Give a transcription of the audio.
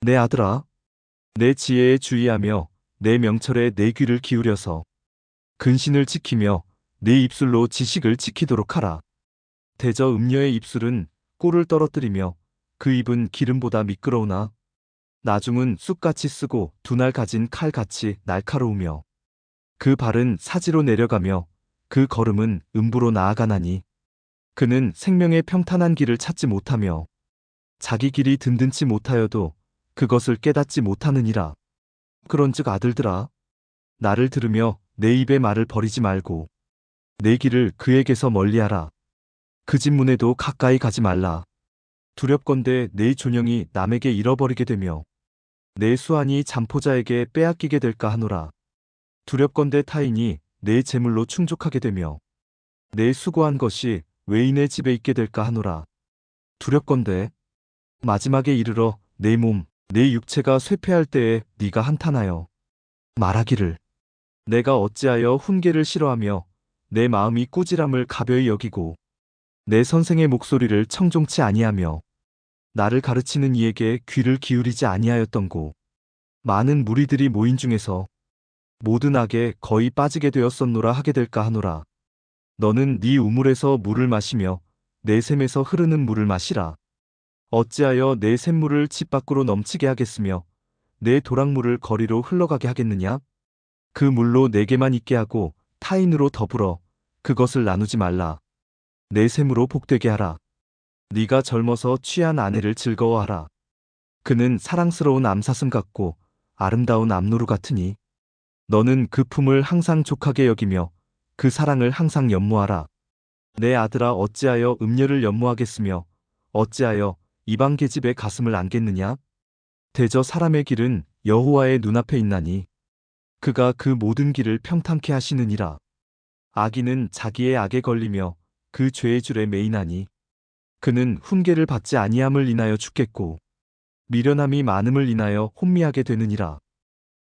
내 아들아, 내 지혜에 주의하며 내 명철에 내 귀를 기울여서 근신을 지키며 네 입술로 지식을 지키도록 하라. 대저 음녀의 입술은 꿀을 떨어뜨리며 그 입은 기름보다 미끄러우나 나중은 쑥같이 쓰고 두날 가진 칼같이 날카로우며 그 발은 사지로 내려가며 그 걸음은 음부로 나아가나니 그는 생명의 평탄한 길을 찾지 못하며 자기 길이 든든치 못하여도 그것을 깨닫지 못하느니라. 그런즉 아들들아 나를 들으며 내 입의 말을 버리지 말고 내 길을 그에게서 멀리하라. 그 집 문에도 가까이 가지 말라. 두렵건대 내 존영이 남에게 잃어버리게 되며 내 수완이 잠포자에게 빼앗기게 될까 하노라. 두렵건대 타인이 내 재물로 충족하게 되며 내 수고한 것이 외인의 집에 있게 될까 하노라. 두렵건대 마지막에 이르러 내 몸, 내 육체가 쇠퇴할 때에 네가 한탄하여 말하기를. 내가 어찌하여 훈계를 싫어하며 내 마음이 꾸지람을 가벼이 여기고 내 선생의 목소리를 청종치 아니하며 나를 가르치는 이에게 귀를 기울이지 아니하였던고. 많은 무리들이 모인 중에서 모든 악에 거의 빠지게 되었었노라 하게 될까 하노라. 너는 네 우물에서 물을 마시며 내 샘에서 흐르는 물을 마시라 어찌하여 내 샘물을 집 밖으로 넘치게 하겠으며 내 도랑물을 거리로 흘러가게 하겠느냐? 그 물로 내게만 있게 하고 타인으로 더불어 그것을 나누지 말라. 내 샘으로 복되게 하라. 네가 젊어서 취한 아내를 즐거워하라. 그는 사랑스러운 암사슴 같고 아름다운 암노루 같으니 너는 그 품을 항상 족하게 여기며 그 사랑을 항상 연모하라. 내 아들아 어찌하여 음녀를 연모하겠으며 어찌하여 이방 계집의 가슴을 안겠느냐? 대저 사람의 길은 여호와의 눈앞에 있나니 그가 그 모든 길을 평탄케 하시느니라. 악인은 자기의 악에 걸리며 그 죄의 줄에 매이나니 그는 훈계를 받지 아니함을 인하여 죽겠고 미련함이 많음을 인하여 혼미하게 되느니라